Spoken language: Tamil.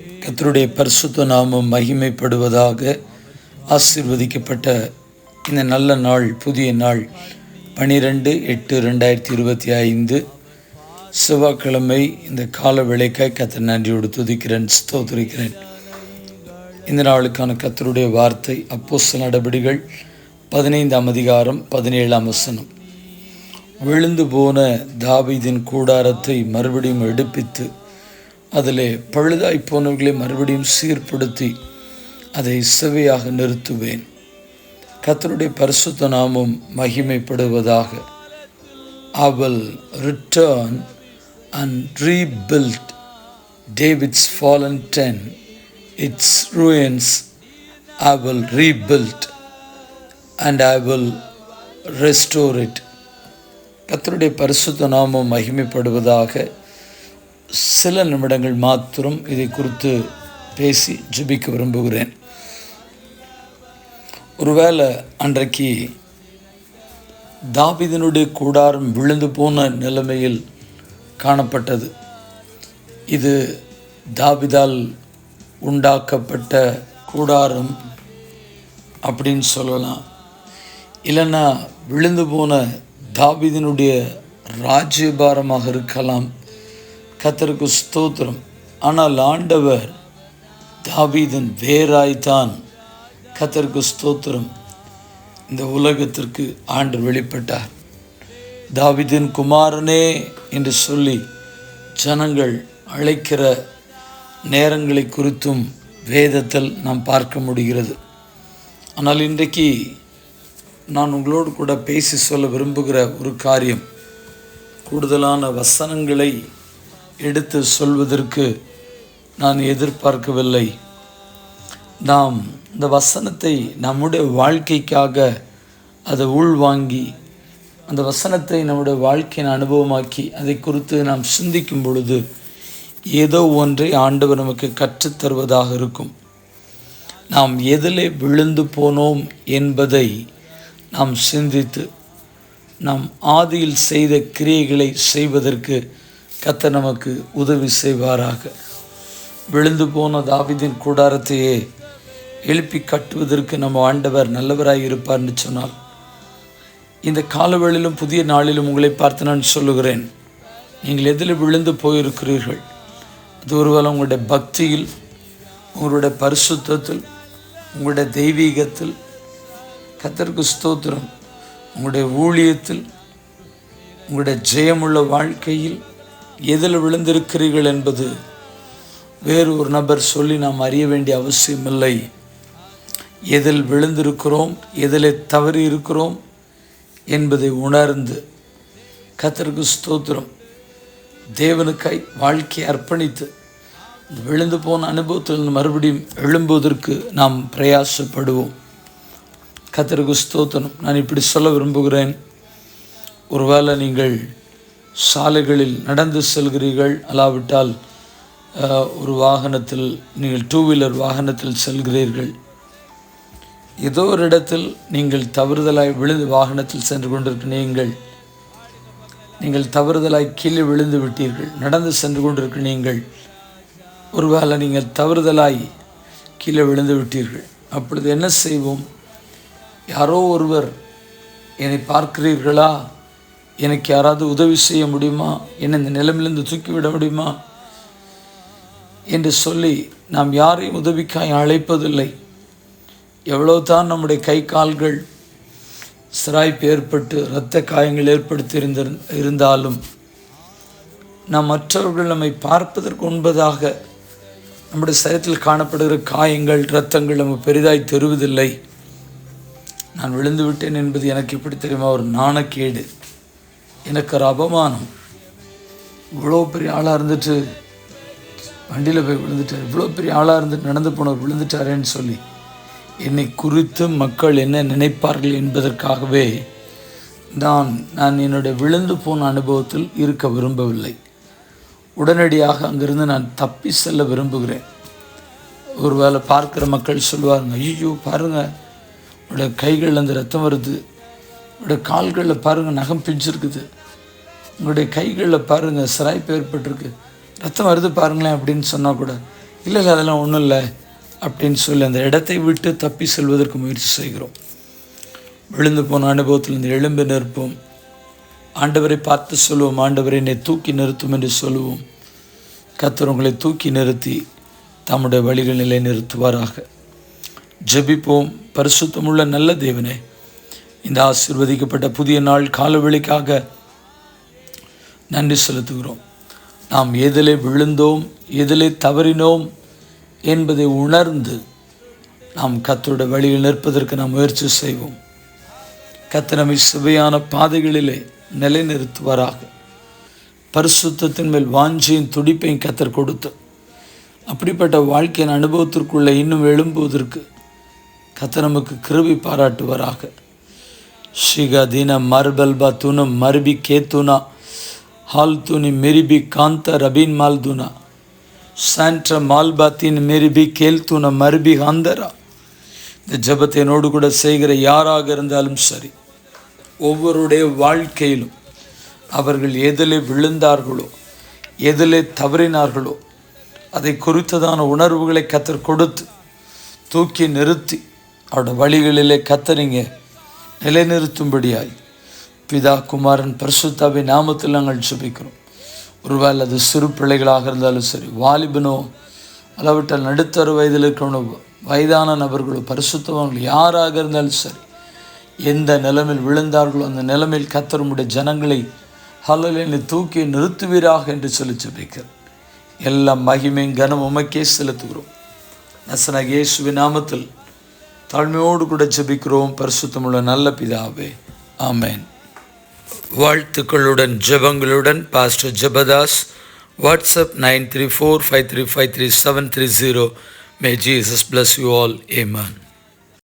கத்தருடைய பரிசுத்த நாமம் மகிமைப்படுவதாக ஆசீர்வதிக்கப்பட்ட இந்த நல்ல நாள் புதிய நாள் பனிரெண்டு எட்டு ரெண்டாயிரத்தி இருபத்தி ஐந்து. செவ்வாய்க்கிழமை இந்த கால விளைக்காய் கத்த நன்றியோடு துதிக்கிறேன் ஸ்தோத்திரிக்கிறேன். இந்த நாளுக்கான கத்தருடைய வார்த்தை அப்போஸ்தல நடபடிகள் பதினைந்தாம் அதிகாரம் பதினேழாம் வசனம். விழுந்து போன தாவிதின் கூடாரத்தை மறுபடியும் எடுப்பித்து அதிலே பழுதாய் போனவர்களை மறுபடியும் சீர்படுத்தி அதை செவையாக நிறுத்துவேன். கத்தருடைய பரிசுத்த நாமம் மகிமைப்படுவதாக. I will return and rebuild David's fallen tent, its ruins. I will rebuild and I will restore it. கத்தருடைய பரிசுத்த நாமம் மகிமைப்படுவதாக. சில நிமிடங்கள் மாத்திரம் இதை குறித்து பேசி ஜபிக்க விரும்புகிறேன். ஒருவேளை அன்றைக்கு தாபிதனுடைய கூடாரம் விழுந்து போன நிலைமையில் காணப்பட்டது. இது தாபிதால் உண்டாக்கப்பட்ட கூடாரம் அப்படின்னு சொல்லலாம். இல்லைன்னா விழுந்து போன தாபிதனுடைய ராஜ்யபாரமாக இருக்கலாம். கத்தருக்கு ஸ்தோத்திரம். ஆனால் ஆண்டவர் தாபீதன் வேறாய்த்தான் கத்தருக்கு ஸ்தோத்திரம். இந்த உலகத்திற்கு ஆண்டு வெளிப்பட்டார். தாவிதின் குமாரனே என்று சொல்லி ஜனங்கள் அழைக்கிற நேரங்களை குறித்தும் வேதத்தில் நாம் பார்க்க முடிகிறது. ஆனால் இன்றைக்கு நான் உங்களோடு கூட பேசி சொல்ல விரும்புகிற ஒரு காரியம். கூடுதலான வசனங்களை எடுத்து சொல்வதற்கு நான் எதிர்பார்க்கவில்லை. நாம் இந்த வசனத்தை நம்முடைய வாழ்க்கைக்காக அதை உள்வாங்கி அந்த வசனத்தை நம்முடைய வாழ்க்கையின் அனுபவமாக்கி அதை குறித்து நாம் சிந்திக்கும் பொழுது ஏதோ ஒன்றை ஆண்டவர் நமக்கு கற்றுத்தருவதாக இருக்கும். நாம் எதிலே விழுந்து போனோம் என்பதை நாம் சிந்தித்து நாம் ஆதியில் செய்த கிரியைகளை செய்வதற்கு கத்த நமக்கு உதவி செய்வாராக. விழுந்து போன தாவிதின் கூடாரத்தையே எழுப்பி கட்டுவதற்கு நம்ம ஆண்டவர் நல்லவராக இருப்பார்னு சொன்னால் இந்த காலவெளிலும் புதிய நாளிலும் உங்களை பார்த்து நான் சொல்லுகிறேன். நீங்கள் எதில் விழுந்து போயிருக்கிறீர்கள்? அது ஒருவேளை உங்களுடைய பக்தியில் உங்களுடைய பரிசுத்தத்தில் உங்களுடைய தெய்வீகத்தில் கத்தருக்கு ஸ்தோத்திரம் உங்களுடைய ஊழியத்தில் உங்களுடைய ஜெயமுள்ள வாழ்க்கையில் எதில் விழுந்திருக்கிறீர்கள் என்பது வேறு ஒரு நபர் சொல்லி நாம் அறிய வேண்டிய அவசியமில்லை. எதில் விழுந்திருக்கிறோம் எதில் தவறி இருக்கிறோம் என்பதை உணர்ந்து கத்தருக்கு ஸ்தோத்திரம். தேவனுக்காய் வாழ்க்கையை அர்ப்பணித்து விழுந்து போன அனுபவத்தில் மறுபடியும் எழும்புவதற்கு நாம் பிரயாசப்படுவோம். கத்தருக்கு ஸ்தோத்திரம். நான் இப்படி சொல்ல விரும்புகிறேன். ஒருவேளை நீங்கள் சாலைகளில் நடந்து செல்கிறீர்கள். அல்லாவிட்டால் ஒரு வாகனத்தில் நீங்கள் டூ வீலர் வாகனத்தில் செல்கிறீர்கள். ஏதோ ஒரு இடத்தில் நீங்கள் தவறுதலாய் விழுந்து வாகனத்தில் சென்று கொண்டிருக்க நீங்கள் நீங்கள் தவறுதலாய் கீழே விழுந்து விட்டீர்கள். நடந்து சென்று கொண்டிருக்க நீங்கள் ஒருவேளை நீங்கள் தவறுதலாய் கீழே விழுந்து விட்டீர்கள். அப்பொழுது என்ன செய்வோம்? யாரோ ஒருவர் என்னை பார்க்கிறீர்களா? எனக்கு யாராவது உதவி செய்ய முடியுமா? என்னை இந்த நிலமிலிருந்து தூக்கிவிட முடியுமா? என்று சொல்லி நாம் யாரையும் உதவிக்காய் அழைப்பதில்லை. எவ்வளோ தான் நம்முடைய கை கால்கள் சிராய்ப்பு ஏற்பட்டு இரத்த காயங்கள் ஏற்படுத்தி இருந்தாலும் நாம் மற்றவர்கள் நம்மை பார்ப்பதற்கு முன்பதாக நம்முடைய சரீரத்தில் காணப்படுகிற காயங்கள் இரத்தங்கள் நம்ம பெரிதாய் தெருவதில்லை. நான் விழுந்து விட்டேன் என்பது எனக்கு எப்படி தெரியுமா? ஒரு நாணக்கேடு. எனக்கு ஒரு அபமானம். இவ்வளோ பெரிய ஆளாக இருந்துட்டு வண்டியில் போய் விழுந்துட்டார். இவ்வளோ பெரிய ஆளாக இருந்துட்டு நடந்து போனவர் விழுந்துட்டாரேன்னு சொல்லி என்னை குறித்து மக்கள் என்ன நினைப்பார்கள் என்பதற்காகவே நான் நான் என்னுடைய விழுந்து போன அனுபவத்தில் இருக்க விரும்பவில்லை. உடனடியாக அங்கிருந்து நான் தப்பி செல்ல விரும்புகிறேன். ஒருவேளை பார்க்குற மக்கள் சொல்லுவாருங்க ஐயோ பாருங்கள் உடைய கைகளில் அந்த ரத்தம் வருது. உங்களுடைய கால்களில் பாருங்கள் நகம் பிஞ்சிருக்குது. உங்களுடைய கைகளில் பாருங்கள் சிராய்ப்பு ஏற்பட்டிருக்கு. ரத்தம் வருது பாருங்களேன் அப்படின்னு சொன்னால் கூட இல்லை இல்லை அதெல்லாம் ஒன்றும் இல்லை அப்படின்னு சொல்லி அந்த இடத்தை விட்டு தப்பி செல்வதற்கு முயற்சி செய்கிறோம். விழுந்து போன அனுபவத்திலிருந்து எழும்பி நிற்போம். ஆண்டவரை பார்த்து சொல்லுவோம் ஆண்டவரை என்னை தூக்கி நிறுத்தும் என்று சொல்லுவோம். கத்தர் உங்களை தூக்கி நிறுத்தி தம்முடைய வழிகள் நிலை நிறுத்துவாராக. ஜெபிப்போம். பரிசுத்தமுள்ள நல்ல தேவனே இந்த ஆசிர்வதிக்கப்பட்ட புதிய நாள் காலவெளிக்காக நன்றி செலுத்துகிறோம். நாம் எதிலே விழுந்தோம் எதிலே தவறினோம் என்பதை உணர்ந்து நாம் கத்தருடைய வழியில் நிற்பதற்கு நாம் முயற்சி செய்வோம். கத்தனமை சுவையான பாதைகளிலே நிலைநிறுத்துவாராக. பரிசுத்தத்தின் மேல் வாஞ்சியும் துடிப்பையும் கத்தர் கொடுத்து அப்படிப்பட்ட வாழ்க்கையின் அனுபவத்திற்குள்ளே இன்னும் எழும்புவதற்கு கத்த நமக்கு பாராட்டுவராக. ஷிகதீன மர்பல்பா துனம் மர்பி கேத்துனா ಹಾಲ್ ತುನಿ ಮೆರಿಬಿ ಕಾಂತ ರಬೀನ್ ಮಾಲ್ದುನ சாண்ட்ர மால்பாத்தின் மெரிபி கேல்துன மருபி ஹாந்தரா இந்த ஜபத்தை என்னோடு கூட செய்கிற யாராக இருந்தாலும் சரி ஒவ்வொருடைய வாழ்க்கையிலும் அவர்கள் எதிலே விழுந்தார்களோ எதிலே தவறினார்களோ அதை குறித்ததான உணர்வுகளை கத்தர் கொடுத்து தூக்கி நிறுத்தி அவருடைய வழிகளிலே கத்தரிங்க நிலைநிறுத்தும்படியாய். பிதா குமாரன் பரிசுத்தாவை நாமத்தில் நாங்கள் ஜெபிக்கிறோம். ஒருவேளை அது சிறு பிள்ளைகளாக இருந்தாலும் சரி வாலிபனோ அளவிட்டால் நடுத்தர வயதில் இருக்கிறவனோ வயதான நபர்களோ பரிசுத்தவங்கள் யாராக இருந்தாலும் சரி எந்த நிலைமையில் விழுந்தார்களோ அந்த நிலைமையில் கத்தருமுடைய ஜனங்களை ஹலலினை தூக்கி நிறுத்துவீராக என்று சொல்லி ஜெபிக்கிறேன் எல்லா மகிமையும் கனம் உமக்கே செலுத்துகிறோம். நசன நாமத்தில் தாழ்மையோடு கூட ஜெபிக்கிறோம். பரிசுத்தமுள்ள நல்ல பிதாவே. ஆமேன். வாழ்த்துக்களுடன் ஜெபங்களுடன் pastor Jebadas. WhatsApp nine three four five three five three seven three zero may Jesus bless you all amen